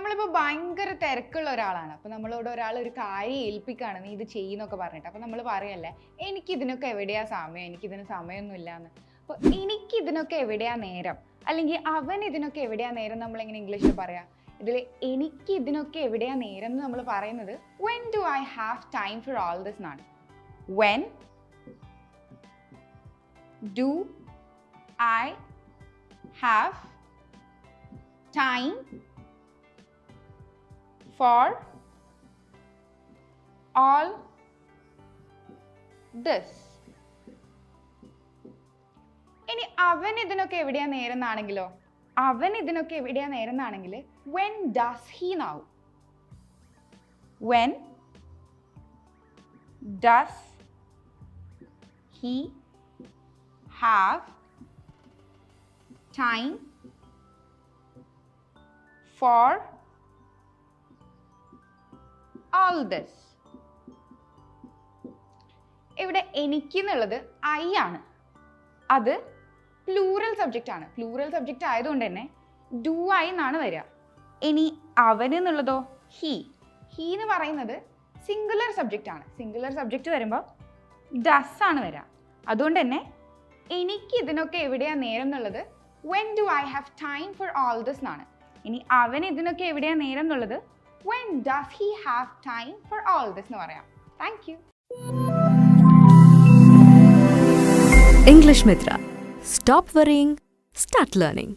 നമ്മളിപ്പോൾ ഭയങ്കര തിരക്കുള്ള ഒരാളാണ്. അപ്പോൾ നമ്മളോട് ഒരാൾ ഒരു കാര്യം ഏൽപ്പിക്കുകയാണ് നീ ഇത് ചെയ്യുന്നൊക്കെ പറഞ്ഞിട്ട്. അപ്പോൾ നമ്മൾ പറയല്ലേ എനിക്ക് ഇതിനൊക്കെ എവിടെയാ സമയം? എനിക്കിതിന് സമയമൊന്നും ഇല്ലാന്ന് അപ്പോൾ എനിക്ക് ഇതിനൊക്കെ എവിടെയാ നേരം? അല്ലെങ്കിൽ അവൻ ഇതിനൊക്കെ എവിടെയാ നേരം? നമ്മൾ എങ്ങനെ ഇംഗ്ലീഷിൽ പറയാം. ഇതിൽ എനിക്ക് ഇതിനൊക്കെ എവിടെയാ നേരം? എന്ന് നമ്മൾ പറയുന്നത് when do I have time for all this എന്നാണ്. When do I have time for all this. ഇനി അവൻ ഇതിനൊക്കെ എവിടെയാ നേരുന്നാണെങ്കിലോ? അവൻ ഇതിനൊക്കെ എവിടെയാ നേരുന്നാണെങ്കിൽ വെൻ ഡസ് ഹി നാവും when does he have time for all this. ഇവിടെ എനിക്ക് എന്നുള്ളത് ഐ ആണ്. അത് പ്ലൂറൽ സബ്ജക്റ്റ് ആണ്. പ്ലൂറൽ സബ്ജക്റ്റ് ആയതുകൊണ്ട് തന്നെ ഡു ഐ എന്നാണ് വരിക. ഇനി അവൻ എന്നുള്ളതോ? ഹി ഹി എന്ന് പറയുന്നത് സിംഗുലർ സബ്ജക്റ്റ് ആണ്. സിംഗുലർ സബ്ജക്റ്റ് വരുമ്പോൾ ഡസ് ആണ് വരിക. അതുകൊണ്ട് തന്നെ എനിക്ക് ഇതിനൊക്കെ എവിടെയാണ് നേരം എന്നുള്ളത്? When do I have time for all this എന്നാണ്. ഇനി അവൻ ഇതിനൊക്കെ എവിടെയാണ് നേരം എന്നുള്ളത്? When does he have time for all this എന്ന് പറയാം thank you English Mitra. Stop worrying, start learning.